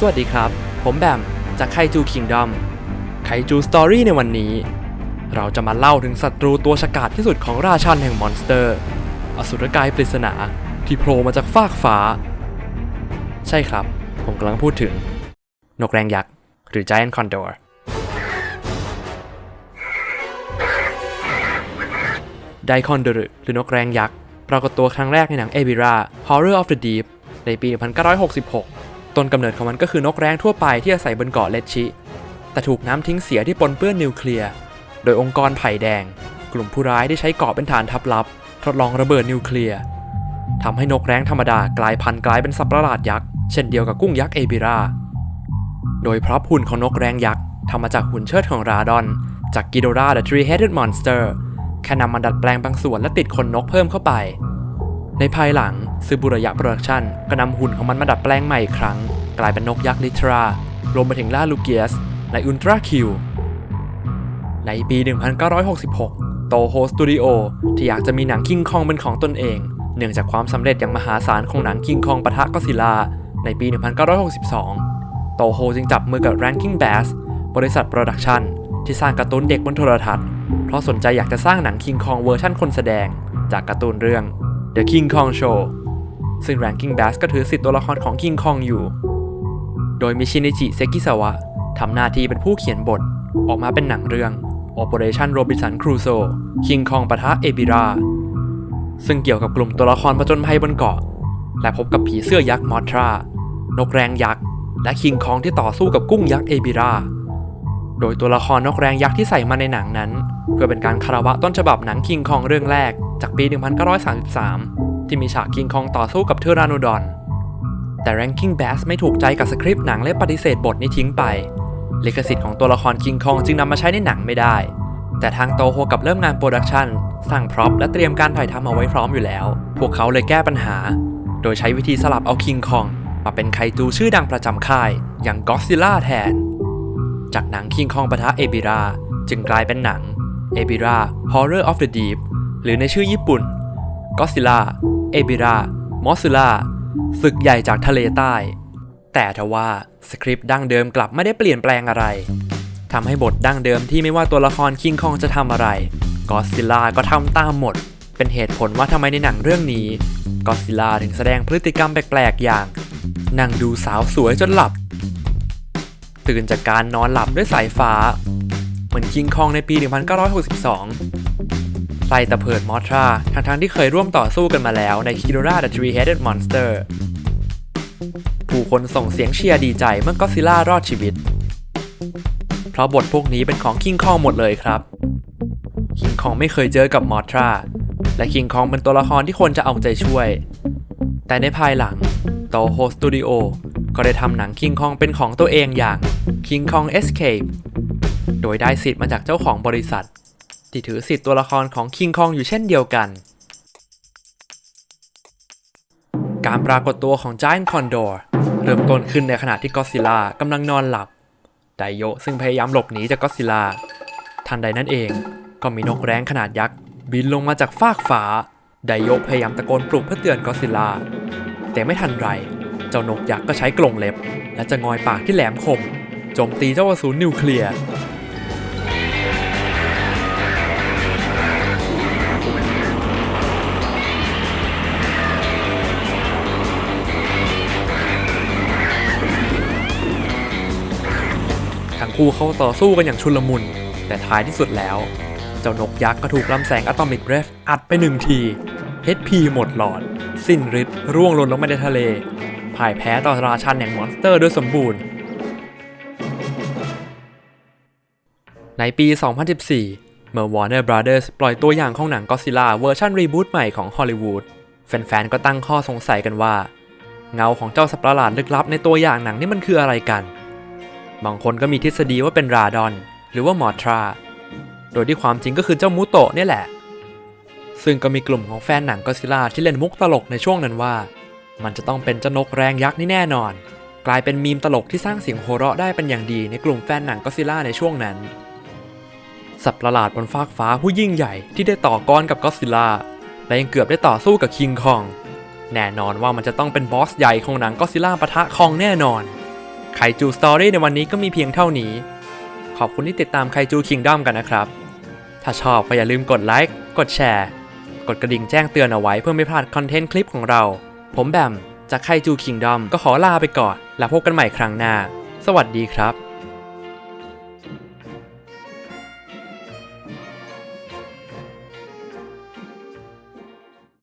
สวัสดีครับ ผมแบม จากไคจูคิงดอม ไคจูสตอรี่ในวันนี้ เราจะมาเล่าถึงศัตรูตัวฉกาจที่สุดของราชันแห่งมอนสเตอร์ อสุรกายปริศนาที่โผล่มาจากฟากฟ้า ใช่ครับ ผมกำลังพูดถึง นกแรงยักษ์ หรือ Giant Condor ไดคอนเดรหรือนกแรงยักษ์ ปรากฏตัวครั้งแรกในหนังเอบิรา Horror of the Deep ในปี 1966 ต้นกำเนิดของมันก็คือนกแร้งทั่วไปที่อาศัยบนเกาะเลชิ แต่ถูกน้ำทิ้งเสียที่ปนเปื้อนนิวเคลียร์โดยองค์กรไผ่แดง กลุ่มผู้ร้ายได้ใช้เกาะเป็นฐานทัพลับ ทดลองระเบิดนิวเคลียร์ทำให้นกแร้งธรรมดากลายพันธุ์กลายเป็นสัตว์ประหลาดยักษ์เช่นเดียวกับกุ้งยักษ์เอบิราโดยพร็อพหุ่นของนกแร้งยักษ์ทำมาจากหุ่นเชิดของราดอน จากกิโดรา the Three-Headed Monster แค่นำมาดัดแปลงบางส่วนและติดขนนกเพิ่มเข้าไป ในภายหลัง ซอบุระยะโปรดักชั่นก็นำหุ่นของมันมาดัดแปลงใหม่อีกครั้ง กลายเป็นนกยักษ์ลิทรารวมไปถึงล่าลูเกียสและอุลตราคิว ในปี 1966 โตโฮสตูดิโอที่อยากจะมีหนังคิงคองเป็นของตนเอง เนื่องจากความสำเร็จอย่างมหาศาลของหนังคิงคองปะทะก็ซิลา ในปี 1962 โตโฮจึงจับมือกับ Ranking Bass บริษัทโปรดักชันที่สร้างการ์ตูนเด็กบนโทรทัศน์ เพราะสนใจอยากจะสร้างหนังคิงคองเวอร์ชั่นคนแสดง จากการ์ตูนเรื่อง The King Kong Show ซึ่ง Ranking Bass ก็ถือสิทธิ์ตัวละครของ King Kong อยู่ โดยมิชินิจิเซกิซาวะทำหน้าที่เป็นผู้เขียนบท ออกมาเป็นหนังเรื่อง Operation Robinson Crusoe King Kong ปะทะเอบิราซึ่งเกี่ยวกับกลุ่มตัวละครผจญภัยบนเกาะ และพบกับผีเสื้อยักษ์มอทรานกแรงยักษ์ และคิงคองที่ต่อสู้กับกุ้งยักษ์เอบิราโดยตัวละครนกแรงยักษ์ที่ใส่มาในหนังนั้น เพื่อเป็นการคารวะต้นฉบับหนังคิงคองเรื่องแรกจากปี 1933 ที่มีฉากคิงคองต่อสู้กับเทอรานูดอน แต่ Ranking Bass ไม่ถูกใจกับสคริปต์หนังและปฏิเสธบทนี้ทิ้งไปลิขสิทธิ์ของตัวละครคิงคองจึงนำมาใช้ในหนังไม่ได้ แต่ทางโตโฮกับเริ่มงานโปรดักชันสั่งพร็อพและเตรียมการถ่ายทำเอาไว้พร้อมอยู่แล้ว พวกเขาเลยแก้ปัญหา โดยใช้วิธีสลับเอาคิงคองมาเป็นไคจูชื่อดังประจำค่าย อย่างก็ซิล่าแทน จากหนังคิงคองปะทะเอบิราจึงกลายเป็นหนังเอบิรา Horror of the Deep หรือในชื่อญี่ปุ่นก็ซิล่า อบิรามอสซิล่าศึกใหญ่จากทะเลใต้ แต่ทว่าสคริปต์ดั้งเดิมกลับไม่ได้เปลี่ยนแปลงอะไรทำให้บทดั้งเดิมที่ไม่ว่าตัวละครคิงคองจะทำอะไรก็ซิล่าก็ทำตามหมด เป็นเหตุผลว่าทำไมในหนังเรื่องนี้ก็ซิล่าถึงแสดงพฤติกรรมแปลกๆอย่างนั่งดูสาวสวยจนหลับ ตื่นจากการนอนหลับด้วยสายฟ้า เหมือนคิงคองในปี 1962 ไล่ตะเพิดมอทราทั้งๆที่เคยร่วมต่อสู้กันมาแล้วใน Ghidorah the Three-Headed Monster ผู้คนส่งเสียงเชียร์ดีใจเมื่อก็ซิล่ารอดชีวิต เพราะบทพวกนี้เป็นของคิงคองหมดเลยครับ คิงคองไม่เคยเจอกับมอทราและคิงคองเป็นตัวละครที่คนจะเอาใจช่วย แต่ในภายหลังโตโฮสตูดิโอก็ได้ทำหนังคิงคองเป็นของตัวเองอย่าง King Kong Escape โดยได้สิทธิ์มาจากเจ้าของบริษัท ที่ถือสิทธิ์ตัวละครของคิงคองอยู่เช่นเดียวกัน การปรากฏตัวของ Giant Condor เริ่มต้นขึ้นในขณะที่ก็ซิล่ากำลังนอนหลับ ไดโยซึ่งพยายามหลบหนีจากก็ซิล่าทันใดนั้นเองก็มีนกแร้งขนาดยักษ์บินลงมาจากฟากฟ้า ไดโยพยายามตะโกนปลุกเพื่อเตือนก็ซิล่าแต่ไม่ทันไร เจ้านกยักษ์ก็ใช้กรงเล็บ และจะงอยปากที่แหลมคมโจมตีเจ้าอสูรนิวเคลียร์ คู่เข้าต่อสู้กันอย่างชุลมุน แต่ท้ายที่สุดแล้ว เจ้านกยักษ์ก็ถูกลำแสงอะตอมิกเรฟอัดไปหนึ่งที HP หมดหลอด สิ้นฤทธิ์ร่วงหล่นลงไปในทะเลพ่ายแพ้ต่อราชันแห่งมอนสเตอร์ด้วยสมบูรณ์ ในปี 2014 เมื่อ Warner Brothers ปล่อยตัวอย่างของหนังก็ซิล่าเวอร์ชันรีบูตใหม่ของฮอลลีวูดแฟนๆ ก็ตั้งข้อสงสัยกันว่า เงาของเจ้าสัตว์ประหลาดลึกลับในตัวอย่างหนังนี่มันคืออะไรกัน บางคนก็มีทฤษฎีว่าเป็นราดอน หรือว่ามอทรา โดยที่ความจริงก็คือเจ้ามูโตะเนี่ยแหละ ซึ่งก็มีกลุ่มของแฟนหนังก็ซิล่าที่เล่นมุกตลกในช่วงนั้นว่า มันจะต้องเป็นเจ้านกแรงยักษ์นี่แน่นอน กลายเป็นมีมตลกที่สร้างเสียงโหเราะได้เป็นอย่างดีในกลุ่มแฟนหนังก็ซิล่าในช่วงนั้น สัตว์ประหลาดบนฟากฟ้าผู้ยิ่งใหญ่ที่ได้ต่อกรกับก็ซิล่าและยังเกือบได้ต่อสู้กับคิงคอง แน่นอนว่ามันจะต้องเป็นบอสใหญ่ของหนังก็ซิล่าปะทะคองแน่นอน ไคจูสตอรี่ในวันนี้ก็มีเพียงเท่านี้ ขอบคุณที่ติดตามไคจูคิงด o มกันนะครับ ถ้าชอบก็อย่าลืมกดไลค์ กดแชร์ กดกระดิ่งแจ้งเตือนเอาไว้เพื่อไม่พลาดคอนเทนต์คลิปของเรา ผมแบมจากไคจูคิงด o มก็ขอลาไปก่อน แล้วพบกันใหม่ครั้งหน้า สวัสดีครับ